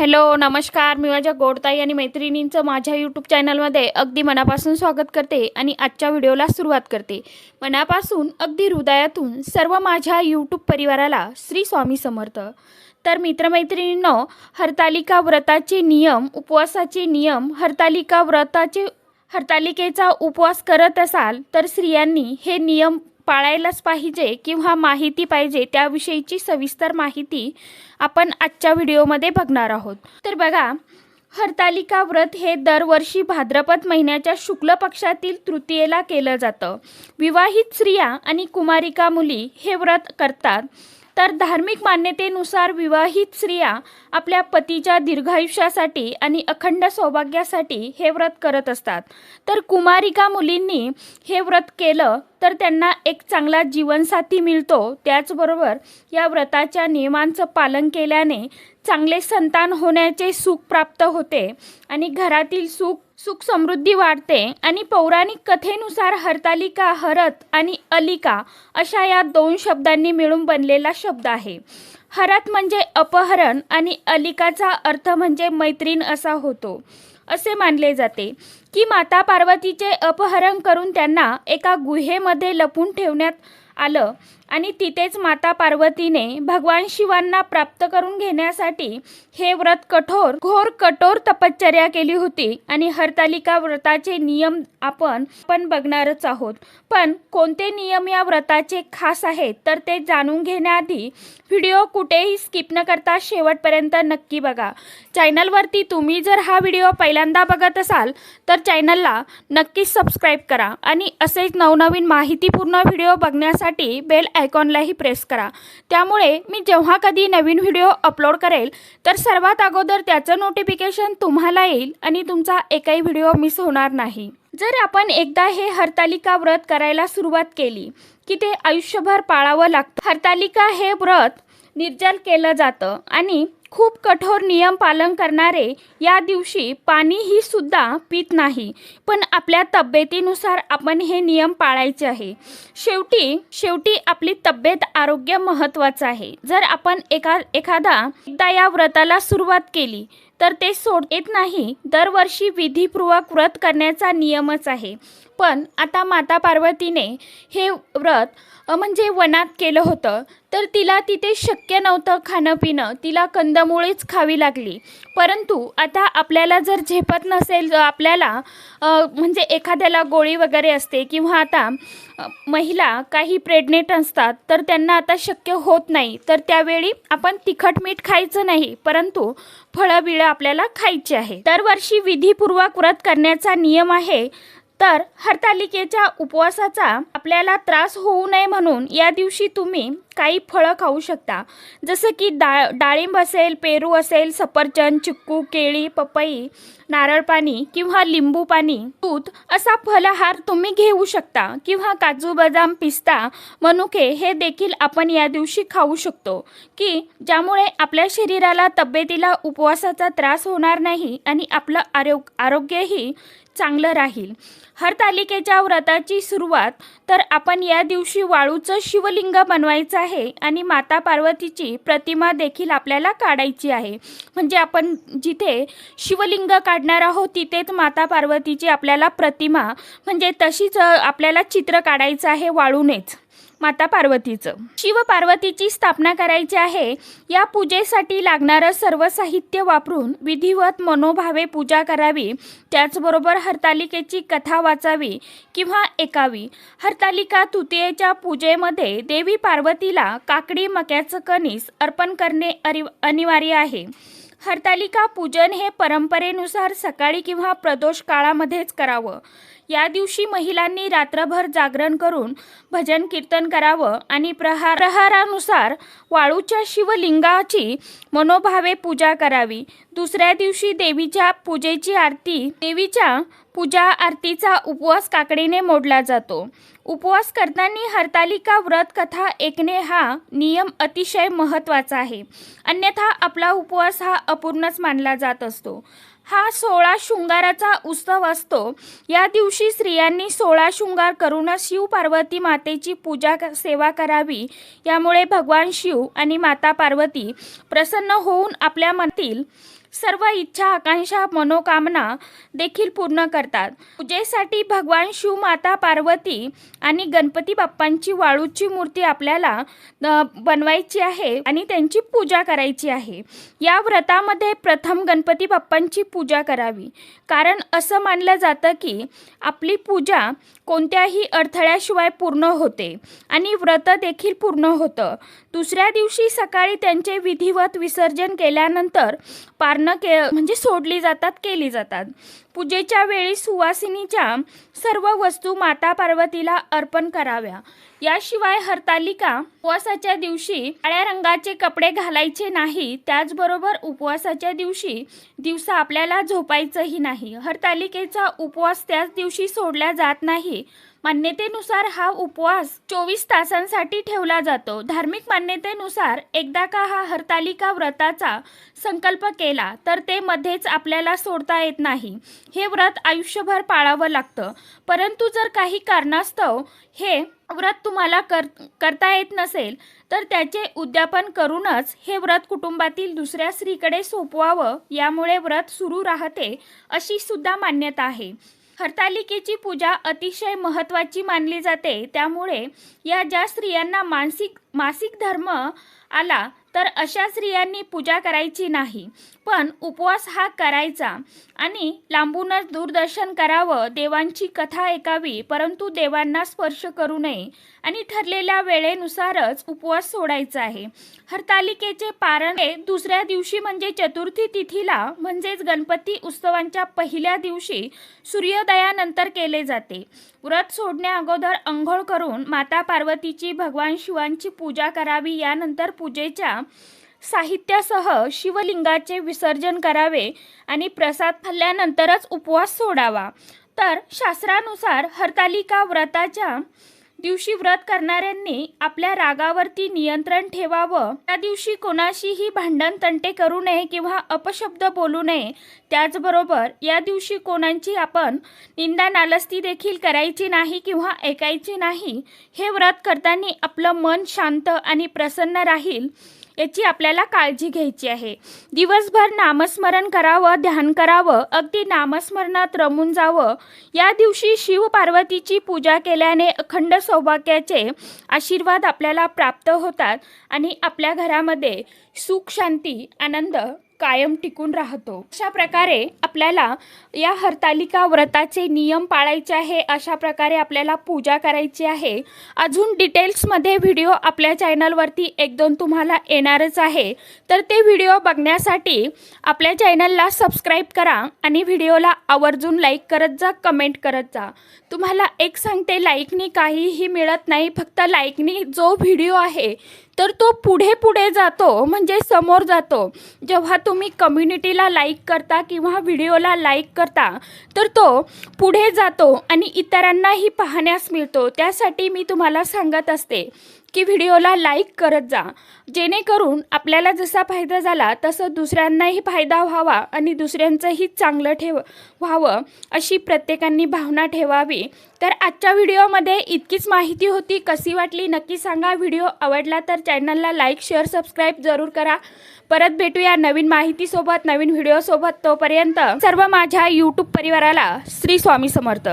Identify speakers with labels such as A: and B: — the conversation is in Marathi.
A: हॅलो नमस्कार. मी माझ्या गोडताई आणि मैत्रिणींचं माझ्या यूट्यूब चॅनलमध्ये अगदी मनापासून स्वागत करते आणि आजच्या व्हिडिओला सुरुवात करते. मनापासून अगदी हृदयातून सर्व माझ्या यूट्यूब परिवाराला श्री स्वामी समर्थ. तर मित्रमैत्रिणींनो हरतालिका व्रताचे नियम उपवासाचे नियम हरतालिका व्रताचे हरतालिकेचा उपवास करत असाल तर स्त्रियांनी हे नियम पाळायलाच पाहिजे किंवा माहिती पाहिजे त्याविषयीची सविस्तर माहिती आपण आजच्या व्हिडिओमध्ये बघणार आहोत. तर बघा हरतालिका व्रत हे दरवर्षी भाद्रपद महिन्याच्या शुक्ल पक्षातील तृतीयेला केलं जातं. विवाहित स्त्रिया आणि कुमारिका मुली हे व्रत करतात. तर धार्मिक मान्यतेनुसार विवाहित स्त्रिया आपल्या पतीच्या दीर्घायुष्यासाठी आणि अखंड सौभाग्यासाठी हे व्रत करत असतात. तर कुमारिका मुलींनी हे व्रत केलं तर त्यांना एक चांगला जीवनसाथी मिळतो. त्याचबरोबर या व्रताच्या नियमांचं पालन केल्याने चांगले संतान होण्याचे सुख प्राप्त होते आणि घरातील सुख सुख समृद्धी वाढते आणि पौराणिक कथेनुसार हरतालिका हरत आणि अलिका अशा या दोन शब्दांनी मिळून बनलेला शब्द आहे. हरत म्हणजे अपहरण आणि अलिकाचा अर्थ म्हणजे मैत्रीण असा होतो. असे मानले जाते की माता पार्वतीचे अपहरण करून त्यांना एका गुहेमध्ये लपून ठेवण्यात आलं. आणि तिथेच माता पार्वतीने भगवान शिवांना प्राप्त करून घेण्यासाठी हे व्रत कठोर घोर कठोर तपश्चर्या केली होती. आणि हरतालिका व्रताचे नियम आपण पण बघणारच आहोत. पण कोणते नियम या व्रताचे खास आहेत तर ते जाणून घेण्याआधी व्हिडिओ कुठेही स्किप न करता शेवटपर्यंत नक्की बघा. चॅनलवरती तुम्ही जर हा व्हिडिओ पहिल्यांदा बघत असाल तर चॅनलला नक्कीच सबस्क्राईब करा. आणि असेच नवनवीन माहितीपूर्ण व्हिडिओ बघण्यासाठी बेल आयकॉनलाही प्रेस करा. त्यामुळे मी जेव्हा कधी नवीन व्हिडिओ अपलोड करेल तर सर्वात अगोदर त्याचं नोटिफिकेशन तुम्हाला येईल आणि तुमचा एकही व्हिडिओ मिस होणार नाही. जर आपण एकदा हे हरतालिका व्रत करायला सुरुवात केली की ते आयुष्यभर पाळावं लागतं. हरतालिका हे व्रत निर्जल केलं जातं. आणि खूप कठोर नियम पालन करणारे या दिवशी पाणीही सुद्धा पित नाही. पण आपल्या तब्येतीनुसार आपण हे नियम पाळायचे आहे. शेवटी शेवटी आपली तब्येत आरोग्य महत्त्वाचं आहे. जर आपण एका एखादा एकदा या व्रताला सुरुवात केली तर ते सोड येत नाही. दरवर्षी विधीपूर्वक व्रत करण्याचा नियमच आहे. पण आता माता पार्वतीने हे व्रत म्हणजे वनात केलं होतं. तर तिला तिथे शक्य नव्हतं खाणं पिणं. तिला कंदमुळेच खावी लागली. परंतु आता आपल्याला जर झेपत नसेल आपल्याला म्हणजे एखाद्याला गोळी वगैरे असते किंवा आता महिला काही प्रेग्नेंट असतात तर त्यांना आता शक्य होत नाही. तर त्यावेळी आपण तिखट मीठ खायचं नाही परंतु फळं बिळं आपल्याला खायची आहे. दरवर्षी विधीपूर्वक व्रत करण्याचा नियम आहे तर हरतालिकेच्या उपवासाचा आपल्याला त्रास होऊ नये म्हणून या दिवशी तुम्ही काही फळं खाऊ शकता. जसं की डा डाळिंब असेल पेरू असेल सफरचंद चिक्कू केळी पपई नारळ पाणी किंवा लिंबू पाणी दूध असा फलहार तुम्ही घेऊ शकता किंवा काजू बदाम पिस्ता मनुके हे देखील आपण या दिवशी खाऊ शकतो. की ज्यामुळे आपल्या शरीराला तब्येतीला उपवासाचा त्रास होणार नाही आणि आपलं आरोग्य आरोग्यही चांगलं राहील. हरतालिकेच्या व्रताची सुरुवात तर आपण या दिवशी वाळूचं शिवलिंग बनवायचं आहे आणि माता पार्वतीची प्रतिमा देखील आपल्याला काढायची आहे. म्हणजे आपण जिथे शिवलिंग काढणार आहोत तिथेच माता पार्वतीची आपल्याला प्रतिमा म्हणजे तशीच आपल्याला चित्र काढायचं आहे वाळूनेच. माता पार्वतीचं. शिव पार्वतीची स्थापना करायची आहे या पूजेसाठी लागणारं सर्व साहित्य वापरून विधिवत मनोभावे पूजा करावी त्याचबरोबर हरतालिकेची कथा वाचावी किंवा ऐकावी. हरतालिका तृतीयेच्या पूजेमध्ये देवी पार्वतीला काकडी मक्याचं कणीस अर्पण करणे अरि अनिवार्य आहे. हरतालिका पूजन हे परंपरेनुसार सकाळी किंवा प्रदोष काळामध्येच करावं. या दिवशी महिलांनी रात्रभर जागरण करून भजन कीर्तन करावं आणि प्रहार प्रहारानुसार वाळूच्या शिवलिंगाची मनोभावे पूजा करावी. दुसऱ्या दिवशी देवीच्या पूजेची आरती देवीच्या पूजा आरतीचा उपवास काकडीने मोडला जातो. उपवास करताना हरतालिका व्रत कथा ऐकणे हा नियम अतिशय महत्त्वाचा आहे. अन्यथा आपला उपवास हा अपूर्णच मानला जात असतो. हा सोळा शृंगाराचा उत्सव असतो. या दिवशी स्त्रियांनी सोळा शृंगार करूनच शिव पार्वती मातेची पूजा सेवा करावी. यामुळे भगवान शिव आणि माता पार्वती प्रसन्न होऊन आपल्या मनातील सर्व इच्छा आकांक्षा मनोकामना देखील पूर्ण करतात. पूजेसाठी भगवान शिव माता पार्वती आणि गणपती बाप्पांची वाळूची मूर्ती आपल्याला बनवायची आहे आणि त्यांची पूजा करायची आहे. या व्रतामध्ये प्रथम गणपती बाप्पांची पूजा करावी. कारण असं मानलं जातं की आपली पूजा कोणत्याही अडथळ्याशिवाय पूर्ण होते आणि व्रत देखील पूर्ण होतं. दुसऱ्या दिवशी सकाळी त्यांचे विधिवत विसर्जन केल्यानंतर पारणं के म्हणजे सोडली जातात केली जातात. पूजेच्या वेळी सुवासिनीच्या सर्व वस्तू माता पार्वतीला अर्पण कराव्या. याशिवाय हरतालिका उपवासाच्या दिवशी काळ्या रंगाचे कपडे घालायचे नाही त्याचबरोबर उपवासाच्या दिवशी दिवसा आपल्याला झोपायचंही नाही. हरतालिकेचा उपवास त्याच दिवशी सोडला जात नाही. मान्यतेनुसार हा उपवास चोवीस तासांसाठी ठेवला जातो. धार्मिक मान्यतेनुसार एकदा का हा हरतालिका व्रताचा संकल्प केला तर ते मध्येच आपल्याला सोडता येत नाही. हे व्रत आयुष्यभर पाळावं लागतं. परंतु जर काही कारणास्तव हे व्रत तुम्हाला कर करता येत नसेल तर त्याचे उद्यापन करूनच हे व्रत कुटुंबातील दुसऱ्या स्त्रीकडे सोपवावं. यामुळे व्रत सुरू राहते अशी सुद्धा मान्यता आहे. हरतालिकेची पूजा अतिशय महत्त्वाची मानली जाते. त्यामुळे या ज्या स्त्रियांना मानसिक मासिक धर्म आला तर अशा स्त्रियांनी पूजा करायची नाही. पण उपवास हा करायचा आणि लांबूनच दूरदर्शन करावं देवांची कथा ऐकावी परंतु देवांना स्पर्श करू नये आणि ठरलेल्या वेळेनुसारच उपवास सोडायचा आहे. हरतालिकेचे पारण हे दुसऱ्या दिवशी म्हणजे चतुर्थी तिथीला म्हणजेच गणपती उत्सवांच्या पहिल्या दिवशी सूर्योदयानंतर केले जाते. व्रत सोडण्या अगोदर अंघोळ करून माता पार्वतीची भगवान शिवांची पूजा करावी यानंतर पूजेच्या साहित्यासह शिवलिंगाचे विसर्जन करावे आणि प्रसाद खाल्ल्यानंतरच उपवास सोडावा. तर शास्त्रानुसार हरतालिका व्रताच्या दिवशी व्रत करणाऱ्यांनी आपल्या रागावरती नियंत्रण ठेवावं. त्या दिवशी कोणाशीही भांडण तंटे करू नये किंवा अपशब्द बोलू नये त्याचबरोबर या दिवशी कोणाची आपण निंदा नालस्ती देखील करायची नाही किंवा ऐकायची नाही हे व्रत करताना आपलं मन शांत आणि प्रसन्न राहील. याची आपल्याला काळजी घ्यायची आहे. दिवसभर नामस्मरण करावं ध्यान करावं अगदी नामस्मरणात रमून जावं. या दिवशी शिव पार्वतीची पूजा केल्याने अखंड सौभाग्याचे आशीर्वाद आपल्याला प्राप्त होतात आणि आपल्या घरामध्ये सुख शांती आनंद कायम टिकून राहतो. अशा प्रकारे आपल्याला या हरतालिका व्रताचे नियम पाळायचे आहे अशा प्रकारे आपल्याला पूजा करायची आहे. अजून डिटेल्समध्ये व्हिडिओ आपल्या चॅनलवरती एक दोन तुम्हाला येणारच आहे. तर ते व्हिडिओ बघण्यासाठी आपल्या चॅनलला सबस्क्राईब करा आणि व्हिडिओला आवर्जून लाईक करत जा कमेंट करत जा. तुम्हाला एक सांगते लाईकनी काहीही मिळत नाही फक्त लाईकनी जो व्हिडिओ आहे तर तो पुढे पुढे जातो म्हणजे समोर जातो. जेव्हा तुम्ही कम्युनिटीला लाईक करता किंवा व्हिडिओला लाईक करता तर तो पुढे जातो आणि इतरांनाही पाहण्यास मिळतो. त्यासाठी मी तुम्हाला सांगत असते की व्हिडिओला लाईक करत जा. जेणेकरून आपल्याला जसा फायदा झाला तसं दुसऱ्यांनाही फायदा व्हावा आणि दुसऱ्यांचंही चांगलं ठेव व्हावं अशी प्रत्येकांनी भावना ठेवावी. तर आजच्या व्हिडिओमध्ये इतकीच माहिती होती. कशी वाटली नक्की सांगा. व्हिडिओ आवडला तर चॅनलला लाईक शेअर सबस्क्राईब जरूर करा. परत भेटूया नवीन माहितीसोबत नवीन व्हिडिओसोबत. तोपर्यंत सर्व माझ्या यूट्यूब परिवाराला श्री स्वामी समर्थ.